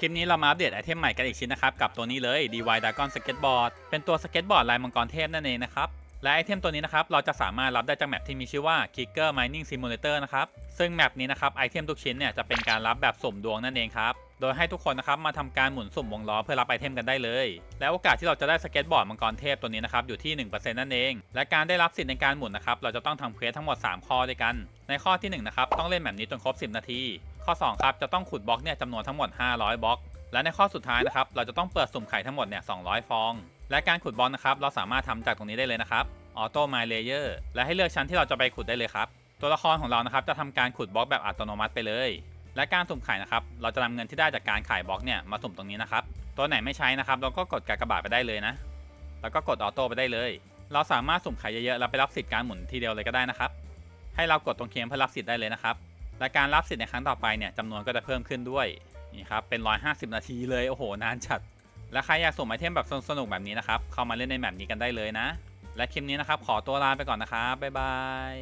คลิปนี้เรามาอัปเดตไอเทมใหม่กันอีกชิ้นนะครับ กับตัวนี้เลย DY Dragon Skateboard เป็นตัวสเก็ตบอร์ดลายมังกรเทพนั่นเองนะครับและไอเทมตัวนี้นะครับ เราจะสามารถรับได้จากแมปที่มีชื่อว่า Kicker Mining Simulator นะครับ ซึ่งแมปนี้นะครับ ไอเทมทุกชิ้นเนี่ยจะเป็นการรับแบบสุ่มดวงนั่นเองครับ โดยให้ทุกคนนะครับมาทำการหมุนสุ่มวงล้อเพื่อรับไอเทมกันได้เลย และโอกาสที่เราจะได้สเก็ตบอร์ดมังกรเทพตัวนี้นะครับอยู่ที่ 1%นั่นเอง และการได้รับสิทธิ์ในการหมุนนะครับ เราจะต้องทำเควสทั้งหมด 3 ข้อด้วยกัน ในข้อที่1นะครับต้องเล่นแบบนี้จนครบ 10 นาที ข้อ 2 ครับ จะต้องขุดบล็อกเนี่ยจำนวนทั้งหมด 500 บล็อก และในข้อสุดท้ายนะครับ เราจะต้องเปิดสุ่มไข่ทั้งหมดเนี่ย 200 ฟอง และการขุดบล็อกนะครับ เราสามารถทำจากตรงนี้ได้เลยนะครับ ออโต้ไมเลเยอร์และให้เลือกชั้นที่เราจะไปขุดได้เลยครับ ตัวละครของเรานะครับ จะทำการขุดบล็อกแบบอัตโนมัติไปเลย และการสุ่มไข่นะครับ เราจะนำเงินที่ได้จากการขายบล็อกเนี่ยมาสุ่มตรงนี้นะครับ ตัวไหนไม่ใช้นะครับ เราก็กดกากบาทไปได้เลยนะ แล้วก็กดออโต้ไปได้เลย เราสามารถสุ่มไข่เยอะๆแล้วไปรับสิทธิ์การหมุนทีเดียวเลยก็ได้นะครับ ให้เรากดตรงเคมเพื่อรับสิทธิ์ได้เลยนะครับ และการรับสิทธิ์ในครั้งต่อไปเนี่ยจำนวนก็จะเพิ่มขึ้นด้วยนี่ครับเป็น 150 นาทีเลยโอ้โหนานจัด และใครอยากส่งไอเทมแบบสนุกแบบนี้นะครับเข้ามาเล่นในแบบนี้กันได้เลยนะ และคลิปนี้นะครับขอตัวลาไปก่อนนะครับบ๊ายบาย